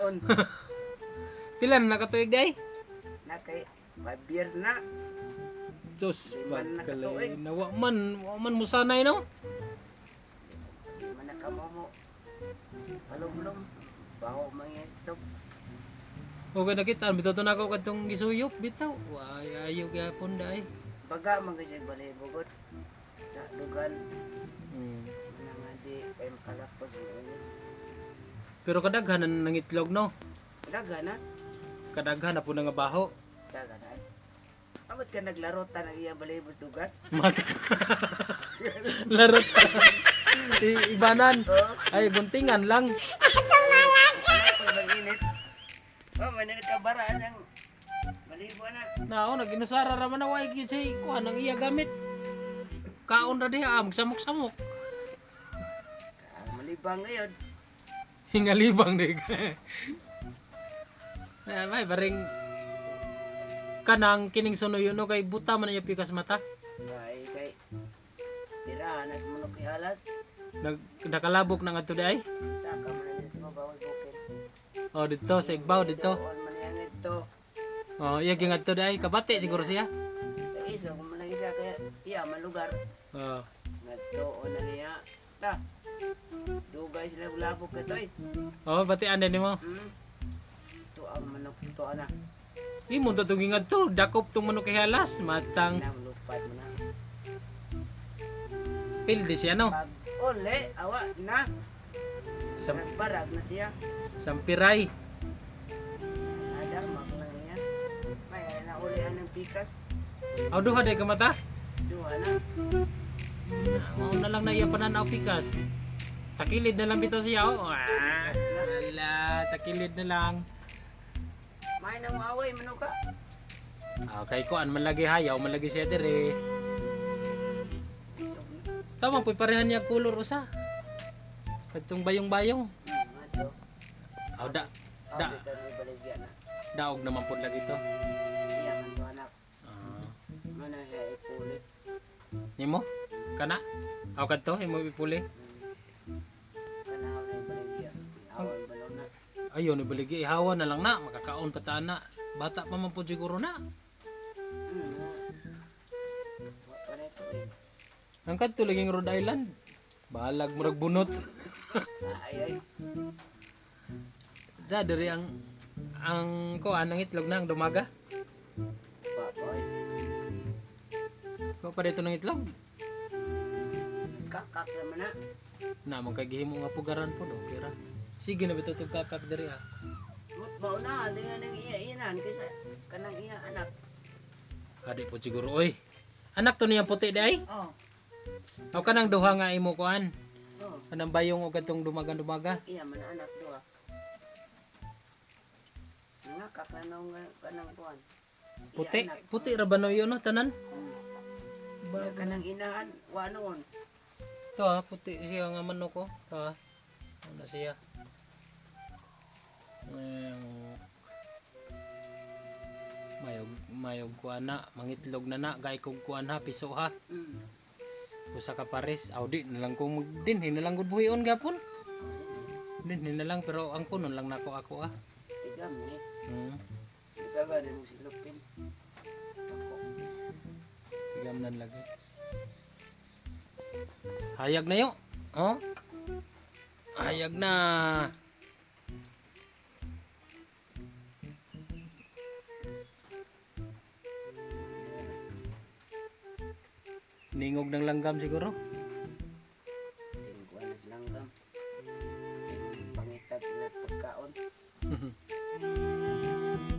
Ilan na nakatuig day? Na kay 5 years na. Diyos, Di man pagkalay. nakatuig. Nawa man, wa man mo sanay no? Man nakamo mo. Palumlum. Baho mangitog. O kaya nakita, bitaw na ako katong gisuyop, bitaw. Way, ayaw gyapon day. Baga man kasi balibugod. Sa dugan. Hmm. Mana nga di kay makalapos mo ini. Pero kadaghan na nangitlog no? Daga na. Kadaghan na po nga baho. Daga na. Abot ka naglaro ta nang iya balibos dugan. Mata. Larot. I- ibanan. Oh. Ay, guntingan lang. Pag mag-init. Oh, may nagkabaraan ng balibo na. Nao, naginusara raman na way gyud say kuha nang iya gamit. Kaon ra diha, ah, magsamok-samok. Ah, malibang ngayon. Hingalibang dig. Ay, may baring kanang kining sunoy no kay buta man iya pikas mata. Ay, kay tira anas mo kay alas. Nag nakalabok na ngadto day. Saka man na sa mabawi bukid. Oh, dito sa igbaw dito. Oh, iya gyud ngadto day, kabati siguro siya. Kay iso kung man siya kaya iya man lugar. Oh. Ngadto o na niya. Ta. Dugay sila bulabog ka to eh. Oh, bati anda nimo. Hmm. To ang manok to ana. Imo to tong ngadto, dakop tong manok kay halas, matang Na lupad mo na. pildi siya no. Pag uli, awa na. Sam Nagbarag na siya. sampiray. Nadar mag lang niya. May na ulihan ng pikas. Aw duha day ka mata. Duha na. Mao na lang na iya pananaw pikas. Takilid na lang bitaw siya. Oh. Ah, wala, takilid na lang. May na mo away mano ka. Ah, kay kuan man lagi hayaw, man lagi siya dire. Tama poy parehan niya kulor usa. Kadtong bayong-bayong. Aw da Da. daog naman pud lagi to. Iya man to anak. Ah, Mana siya ipulit. nimo? Kana? Aw kadto imo ipuli. Ayo ni baligi ihawa na lang na, makakaon pa ta na. Bata pa man pud siguro na. Ang kadto laging Rhode Island. Balag murag bunot. Ay ay. Da diri ang ang ko anang itlog na ang dumaga. Pa boy. Ko pa dito ng itlog. Kakak naman na. Na magkagihimo nga pugaran po do kira. Sige na bitaw tug kakak diri ah. Mut mauna dengan ang iya-iyanan kaysa kanang iya anak. Adi po siguro oy. Anak to niya puti day. Oh. Aw kanang duha nga imo kuan. Oh. Kanang bayong og katong dumagan-dumaga. Iya man anak dua. Nga kakanaw nga kanang kuan. Puti, puti ra ba no yun no tanan? Hmm. Ba, kanang inahan wa noon. to ah, puti siya nga manok ko. To ah. Ano siya? Mm. Mayog mayog kuan na, mangitlog na na, gay kog kuan ha, piso ha. Mm. Usa ka pares, aw di na lang kung din, na lang gud buhion gapon. Din na lang pero ang kunon lang nako ako ah. Tigam ni. Hmm. Itaga din mo silupin. Ako. Tigamnan lagi. Hayag na yo. Oh. Hayag na. Ningog ng langgam siguro. Ting kuan na silang gam. Ting pangitag na pagkaon.